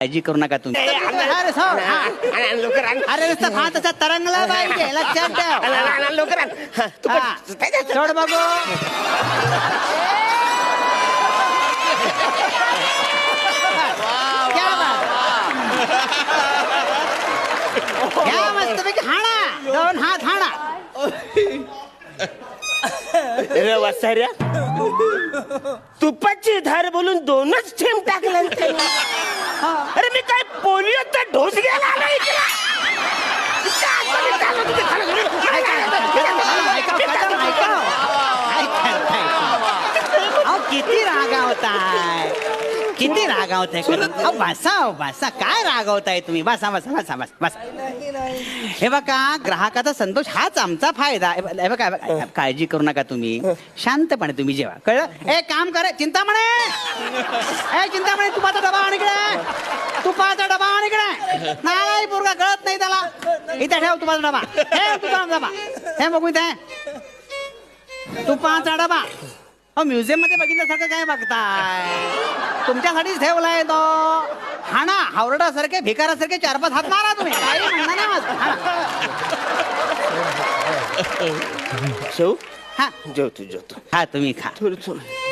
काळजी करू नका तुम्ही. अरे सोड, हा. आण, आण, लवकर आण. अरे नुसतं भात असा तरंगला पाहिजे लक्षात आण, ठेव आण, आण, लवकर आण. हा, तू पण- हा. काय काय- सोड बघू क्या बात. घ्या मस्तपैकी हाणा. दोन हात हाणा. रे वासाऱ्या तुपाची धार बोलून दोनच थेंब टाकला. अरे मी काय ढोस घ्यायला इकडे? तुझे ऐका, कदम ऐका. ऐका, ऐका. अहो, किती रागावताय किती रागावताय? अहो, बसा अहो, बसा काय रागावताय तुम्ही बसा बसा बसा बसा बसा हे बघा ग्राहकाचा संतोष हाच आमचा फायदा हे हे बघा हे बघा, काळजी करू नका तुम्ही शांतपणे तुम्ही जेवा कळलं ए काम करे चिंतामणे ए चिंतामणे तुपाचा डबा आण इकडे तुपाचा डबा आण इकडे नाही पोरगा कळत नाही त्याला? इथे ठेव तुपाचा डबा. ठेव तुपाचा डबा. हे बघू इथे. तुपाचा डबा. अहो म्युझियममध्ये बघितल्यासारखं काय बघताय? तुमच्यासाठीच ठेवलाय तो. हाणा हावरडासारखे भिकारासारखे चार पाच हात मारा तुम्ही. काही म्हणणं नाही माझं. हाणा. शेव? हा. जेवतो जेवतो. हा तुम्ही खा. थोडं थोडं.